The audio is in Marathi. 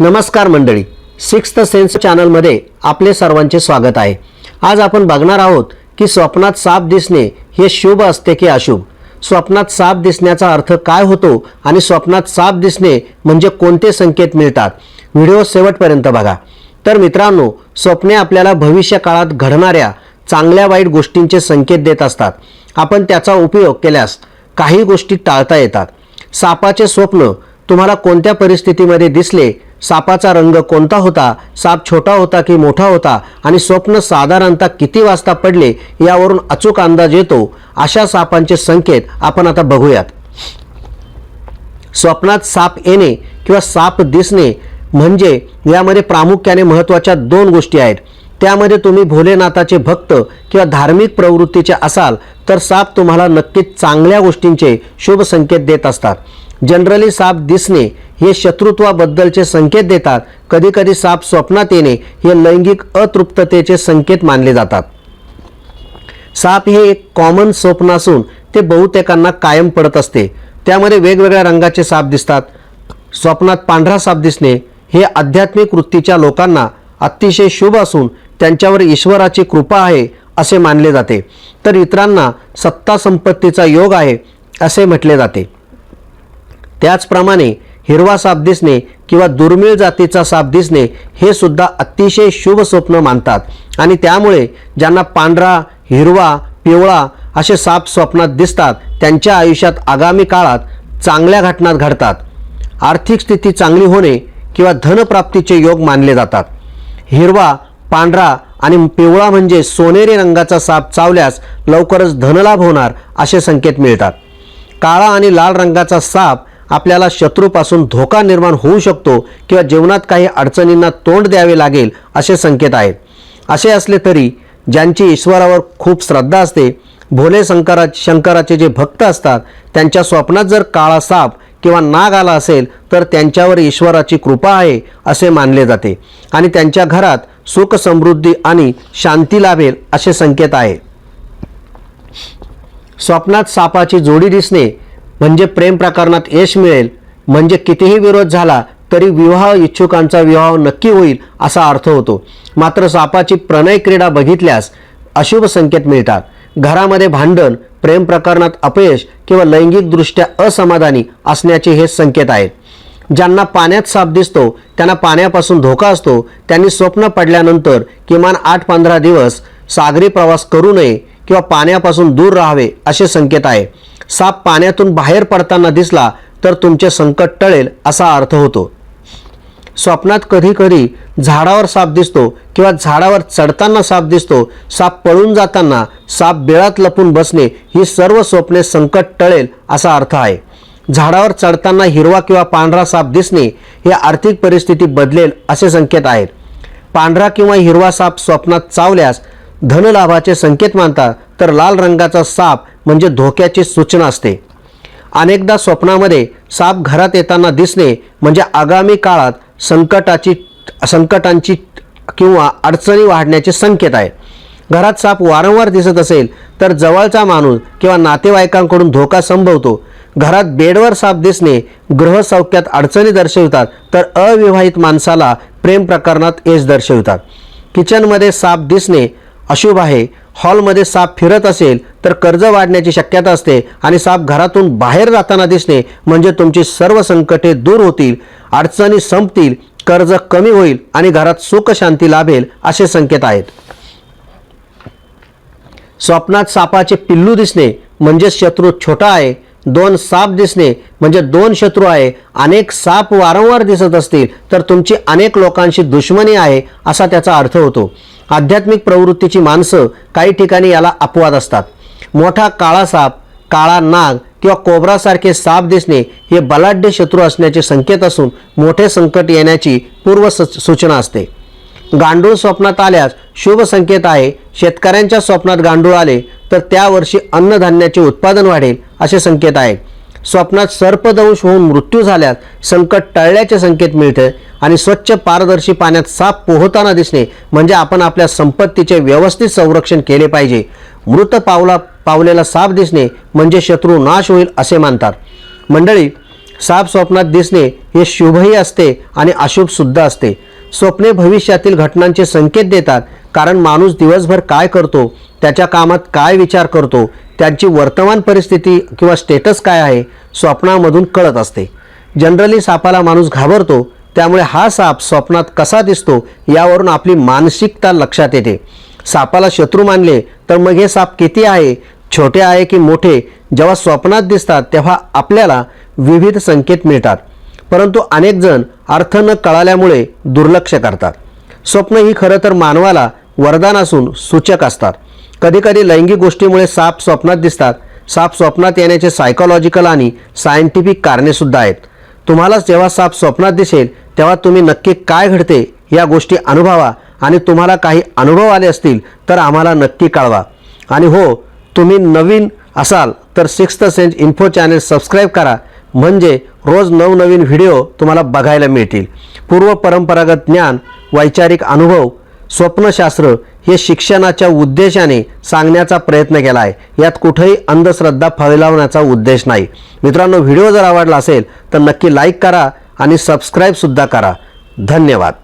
नमस्कार मंडळी. सिक्स्थ सेन्स चॅनलमध्ये आपले सर्वांचे स्वागत आहे. आज आपण बघणार आहोत की स्वप्नात साप दिसणे हे शुभ असते की अशुभ? स्वप्नात साप दिसण्याचा अर्थ काय होतो आणि स्वप्नात साप दिसणे म्हणजे कोणते संकेत मिळतात? व्हिडिओ शेवटपर्यंत बघा. तर मित्रांनो स्वप्ने आपल्याला भविष्य काळात घडणाऱ्या चांगल्या वाईट गोष्टींचे संकेत देत असतात. आपण त्याचा उपयोग केल्यास काही गोष्टी टाळता येतात. सापाचे स्वप्न तुम्हाला कोणत्या परिस्थितीमध्ये दिसले? सापाचा रंग कोणता होता? साप छोटा होता की मोठा होता? आणि स्वप्न साधारणतः किती वाजता पडले यावरून अचूक अंदाज येतो. अशा सापांचे संकेत आपण आता बघूयात. स्वप्नात साप येणे किंवा साप दिसणे म्हणजे यामध्ये प्रामुख्याने महत्त्वाच्या दोन गोष्टी आहेत. त्यामध्ये तुम्ही भोलेनाथाचे भक्त किंवा धार्मिक प्रवृत्तीचे असाल तर साप तुम्हाला नक्कीच चांगल्या गोष्टींचे शुभ संकेत देत असतात. जनरली साप दिसणे हे शत्रुत्वाबद्दलचे संकेत देतात. कधीकधी साप स्वप्नात येणे हे लैंगिक अतृप्ततेचे संकेत मानले जातात. साप हे एक कॉमन स्वप्न असून ते बहुतेकांना कायम पडत असते. त्यामध्ये वेगवेगळ्या रंगाचे साप दिसतात. स्वप्नात पांढरा साप दिसणे हे आध्यात्मिक वृत्तीच्या लोकांना अतिशय शुभ असून त्यांच्यावर ईश्वराची कृपा आहे असे मानले जाते. तर इतरांना सत्ता संपत्तीचा योग आहे असे म्हटले जाते. त्याचप्रमाणे हिरवा साप दिसणे किंवा दुर्मिळ जातीचा साप दिसणे हे सुद्धा अतिशय शुभ स्वप्न मानतात. आणि त्यामुळे ज्यांना पांढरा हिरवा पिवळा असे साप स्वप्नात दिसतात त्यांच्या आयुष्यात आगामी काळात चांगल्या घटना घडतात. आर्थिक स्थिती चांगली होणे किंवा धनप्राप्तीचे योग मानले जातात. हिरवा पांढरा आणि पिवळा म्हणजे सोनेरी रंगाचा साप चावल्यास लवकरच धनलाभ होणार असे संकेत मिळतात. काळा आणि लाल रंगाचा साप आपल्याला शत्रूपासून धोका निर्माण होऊ शकतो किंवा जीवनात काही अडचणींना तोंड द्यावे लागेल असे संकेत आहेत. असे असले तरी ज्यांची ईश्वरावर खूप श्रद्धा असते भोले शंकरा शंकराचे जे भक्त असतात त्यांच्या स्वप्नात जर काळा साप किंवा नाग आला असेल तर त्यांच्यावर ईश्वराची कृपा आहे असे मानले जाते आणि त्यांच्या घरात सुख समृद्धी आणि शांती लाभेल असे संकेत आहे स्वप्नात सापाची जोडी दिसणे म्हणजे प्रेम प्रकरणात यश मिळेल. म्हणजे कितीही विरोध झाला तरी विवाह इच्छुकांचा विवाह नक्की होईल असा अर्थ होतो. मात्र सापाची प्रणय क्रीडा बघितल्यास अशुभ संकेत मिळतात. घरामध्ये भांडण प्रेम प्रकरणात अपयश किंवा लैंगिकदृष्ट्या असमाधानी असण्याचे हे संकेत आहेत. ज्यांना पाण्यात साप दिसतो त्यांना पाण्यापासून धोका असतो त्यांनी स्वप्न पडल्यानंतर किमान आठ पंधरा दिवस सागरी प्रवास करू नये किंवा पाण्यापासून दूर राहावे असे संकेत आहे. साप पाण्यातून बाहेर पडताना दिसला तर तुमचे संकट टळेल असा अर्थ होतो. स्वप्नात कधी कधी झाडावर साप दिसतो किंवा झाडावर चढताना साप दिसतो. साप पळून जाताना साप बिळात लपून बसणे ही सर्व स्वप्ने संकट टळेल असा अर्थ आहे. झाडावर चढताना हिरवा किंवा पांढरा साप दिसणे हे आर्थिक परिस्थिती बदलेल असे संकेत आहेत. पांढरा किंवा हिरवा साप स्वप्नात चावल्यास धनलाभाचे संकेत मानतात तर लाल रंगाचा साप म्हणजे धोक्याची सूचना असते. अनेकदा स्वप्नामध्ये साप घरात येताना दिसणे म्हणजे आगामी काळात संकटाची संकटांची किंवा अडचणी वाढण्याचे संकेत आहे. घरात साप वारंवार दिसत असेल तर जवळचा माणूस किंवा नातेवाईकांकडून धोका संभवतो. घरात बेडवर साप दिसणे ग्रहसौख्यात अडचणी दर्शवितात तर अविवाहित माणसाला प्रेम प्रकरणात यश दर्शवितात. किचनमध्ये साप दिसणे अशुभ आहे. हॉलमध्ये साप फिरत असेल तर कर्ज वाढण्याची शक्यता असते आणि साप घरातून बाहेर जाताना दिसणे म्हणजे तुमची सर्व संकटे दूर होतील अडचणी संपतील कर्ज कमी होईल आणि घरात सुख शांती लाभेल असे संकेत आहेत. स्वप्नात सापाचे पिल्लू दिसणे म्हणजे शत्रू छोटा आहे. दोन साप दिसणे म्हणजे दोन शत्रू आहे. अनेक साप वारंवार दिसत असतील तर तुमची अनेक लोकांशी दुश्मनी आहे असा त्याचा अर्थ होतो. आध्यात्मिक प्रवृत्तीची माणसं काही ठिकाणी याला अपवाद असतात. मोठा काळा साप काळा नाग किंवा कोबरासारखे साप दिसणे हे बलाढ्य शत्रू असण्याचे संकेत असून मोठे संकट येण्याची पूर्व सूचना असते. गांडूळ स्वप्नात आल्यास शुभ संकेत आहे. शेतकऱ्यांच्या स्वप्नात गांडूळ आले तर त्या वर्षी अन्नधान्याचे उत्पादन वाढेल असे संकेत आहेत स्वप्नात सर्पदंश होऊन मृत्यू झाल्यास संकट टळल्याचे संकेत मिळते आणि स्वच्छ पारदर्शी पाण्यात साप पोहताना दिसणे म्हणजे आपण आपल्या संपत्तीचे व्यवस्थित संरक्षण केले पाहिजे. मृत पावला पावलेला साप दिसणे म्हणजे शत्रू नाश होईल असे मानतात. मंडळी साप स्वप्नात दिसणे हे शुभही असते आणि अशुभसुद्धा असते. स्वप्ने भविष्यातील घटनांचे संकेत देतात. कारण माणूस दिवसभर काय करतो त्याच्या कामात काय विचार करतो त्यांची वर्तमान परिस्थिती किंवा स्टेटस काय आहे स्वप्नामधून कळत असते. जनरली सापाला माणूस घाबरतो त्यामुळे हा साप स्वप्नात कसा दिसतो यावरून आपली मानसिकता लक्षात येते. सापाला शत्रू मानले तर मग हे साप किती आहे छोटे आहे की मोठे जेव्हा स्वप्नात दिसतात तेव्हा आपल्याला विविध संकेत मिळतात. परंतु अनेक जण अर्थ न कळाल्यामुळे दुर्लक्ष करतात. स्वप्न ही खरं तर मानवाला वरदान असून सूचक असतात. कधीकधी लैंगिक गोष्टीमुळे साप स्वप्नात दिसतात. साप स्वप्नात येण्याचे सायकोलॉजिकल आणि सायंटिफिक कारणेसुद्धा आहेत. तुम्हालाच जेव्हा साप स्वप्नात दिसेल तेव्हा तुम्ही नक्की काय घडते या गोष्टी अनुभवा आणि तुम्हाला काही अनुभव आले असतील तर आम्हाला नक्की कळवा. आणि हो तुम्ही नवीन असाल तर sixth sense info channel subscribe करा. म्हणजे रोज नवनवीन व्हिडिओ तुम्हाला बघायला मिळतील. पूर्व परंपरागत ज्ञान वैचारिक अनुभव स्वप्नशास्त्र हे शिक्षणाच्या उद्देशाने सांगण्याचा प्रयत्न केला आहे यात कुठेही अंधश्रद्धा फैलावण्याचा उद्देश नाही. मित्रांनो व्हिडिओ जर आवडला असेल तर नक्की लाईक करा आणि सबस्क्राईबसुद्धा करा. धन्यवाद.